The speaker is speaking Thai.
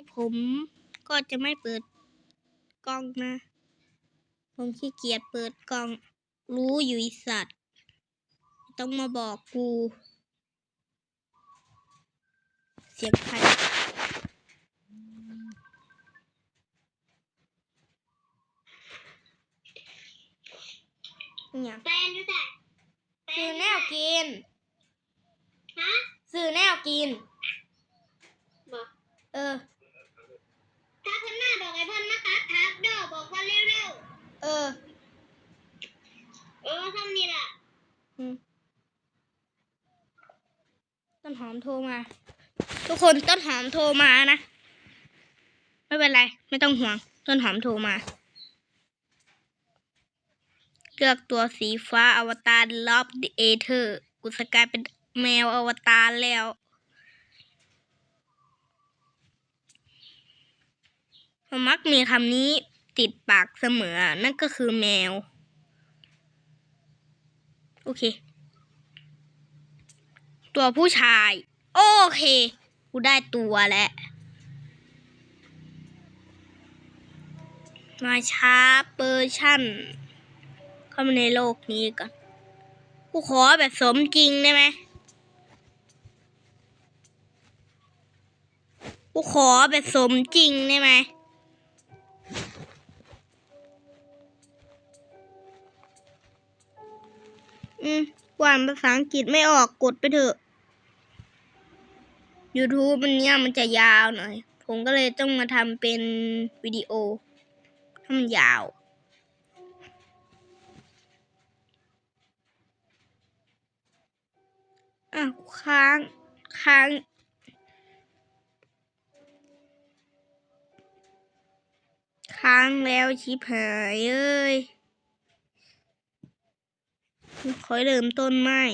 นี่ผมก็จะไม่เปิดกล้องนะ ผมขี้เกียจเปิดกล้อง รู้อยู่ไอีสัตว์ไม่ต้องมาบอกกู เสียงใครเนี่ยแฟนอยู่แต่แฟซื้อนแนวกิน ฮะ ซื้อแนวกินบอกเออ ถ้าเพิ่นมาบอกไอ้เพิ่นมาตัดทักเด้อบอกว่าเร็ว เออ ๆเออทำนี่ล่ะ อืม ต้นหอมโทรมา ทุกคนต้นหอมโทรมานะ ไม่เป็นไร ไม่ต้องห่วง ต้นหอมโทรมา เลือกตัวสีฟ้าอวตารลอบเอเธอร์กูสกายเป็นแมวอวตารแล้วมักมีคำนี้ติดปากเสมอ นั่นก็คือแมว โอเค ตัวผู้ชาย โอเค กูได้ตัวแล้วมาช้าเปอร์ชั่น เข้ามาในโลกนี้ก่อน กูขอแบบสมจริงได้ไหมกูขอแบบสมจริงได้ไหม อืมกว่านภาษาอังกฤษไม่ออกกดไปเถอะ YouTube มันเนี่ยมันจะยาวหน่อย ผมก็เลยต้องมาทำเป็นวิดีโอให้มันยาวอะค้างค้างค้างแล้วชิบหายเอ้ย ขอเริ่มต้นใหม่